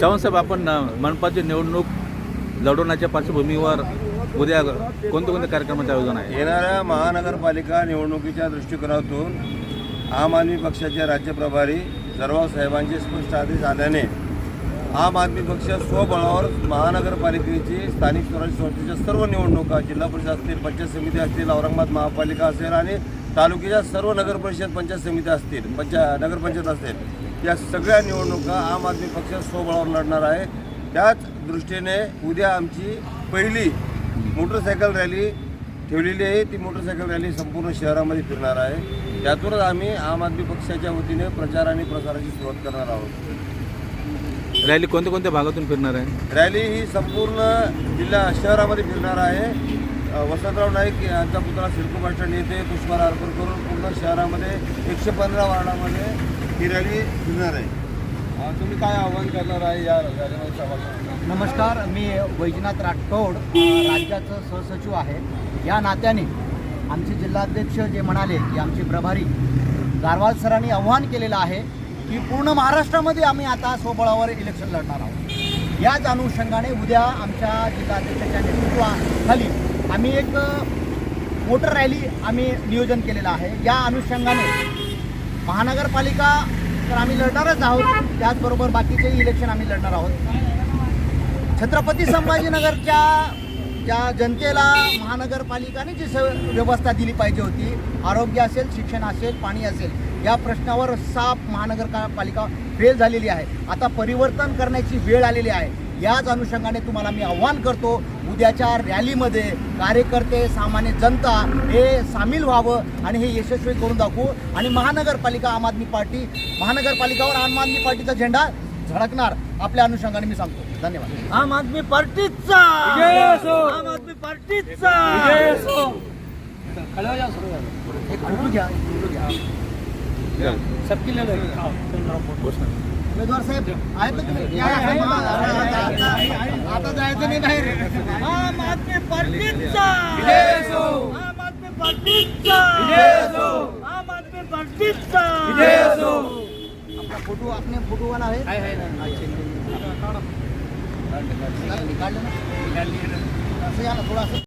चव्हाणसाहेब आपण मनपाची निवडणूक लढवण्याच्या पार्श्वभूमीवर उद्या कोणत्या कोणत्या कार्यक्रमाचं आयोजन आहे? येणाऱ्या महानगरपालिका निवडणुकीच्या दृष्टिकोनातून आम आदमी पक्षाचे राज्य प्रभारी जरवाव साहेबांचे स्पष्ट आदेश आल्याने आम आदमी पक्ष स्वबळावर महानगरपालिकेची स्थानिक स्वराज्य संस्थेच्या सर्व निवडणुका जिल्हा परिषद असतील पंचायत समिती असतील औरंगाबाद महापालिका असेल आणि तालुक्याच्या सर्व नगर परिषद पंचायत समित्या असतील पंचा नगरपंचायत असतील या सगळ्या निवडणुका आम आदमी पक्ष स्वबळावर लढणार आहे. त्याच दृष्टीने उद्या आमची पहिली मोटरसायकल रॅली ठेवलेली आहे. ती मोटरसायकल रॅली संपूर्ण शहरामध्ये फिरणार आहे. त्यातूनच आम्ही आम आदमी पक्षाच्या वतीने प्रचार आणि प्रसाराची सुरुवात करणार आहोत. रॅली कोणत्या कोणत्या भागातून फिरणार आहे? रॅली ही संपूर्ण जिल्हा शहरामध्ये फिरणार आहे. वसंतराव नाईक यांचा पुतळा सिडको बस येथे पुष्पहार अर्पण करून पूर्ण शहरामध्ये एकशे पंधरा वार्डामध्ये ही रॅली फिरणार आहे. तुम्ही काय आव्हान करणार आहे या रॅलीमध्ये नमस्कार मी वैजनाथ राठोड राज्याचं सहसचिव आहे. या नात्याने आमचे जिल्हाध्यक्ष जे म्हणाले की आमचे प्रभारी गारवाल सरांनी आव्हान केलेलं आहे की पूर्ण महाराष्ट्रामध्ये आम्ही आता स्वबळावर इलेक्शन लढणार आहोत. याच अनुषंगाने उद्या आमच्या जिल्हाध्यक्षाच्या नेतृत्वाखाली आम्ही एक मोटर रॅली आम्ही नियोजन केलेलं आहे. या अनुषंगाने महानगरपालिका तर आम्ही लढणारच आहोत. त्याचबरोबर बाकीचे इलेक्शन आम्ही लढणार आहोत. छत्रपती संभाजीनगरच्या ज्या जनतेला महानगरपालिकाने जी स व्यवस्था दिली पाहिजे होती आरोग्य असेल शिक्षण असेल पाणी असेल या प्रश्नावर साफ महानगरपालिका फेल झालेली आहे. आता परिवर्तन करण्याची वेळ आलेली आहे. याच अनुषंगाने तुम्हाला मी आव्हान करतो उद्याच्या रॅलीमध्ये कार्यकर्ते सामान्य जनता हे सामील व्हावं आणि हे यशस्वी करून दाखवू. आणि महानगरपालिका आम आदमी पार्टी महानगरपालिकावर आम आदमी पार्टीचा झेंडा झळकणार आपल्या अनुषंगाने मी सांगतो. धन्यवाद. आम आदमी पार्टीचा! आम आदमी पार्टीचा! घ्या सबकी उमेदवार साहेब आहेत ना तुम्ही? या, या, या, आता- आता- आता जायचं नाही बाहेर. आम आदमी पार्टीचा. आम आदमी पार्टीचा. आम आदमी पार्टीचा. आपला फोटो आपने फोटो वाला है अच्छा. काढलं ना? असं या ना थोडं असं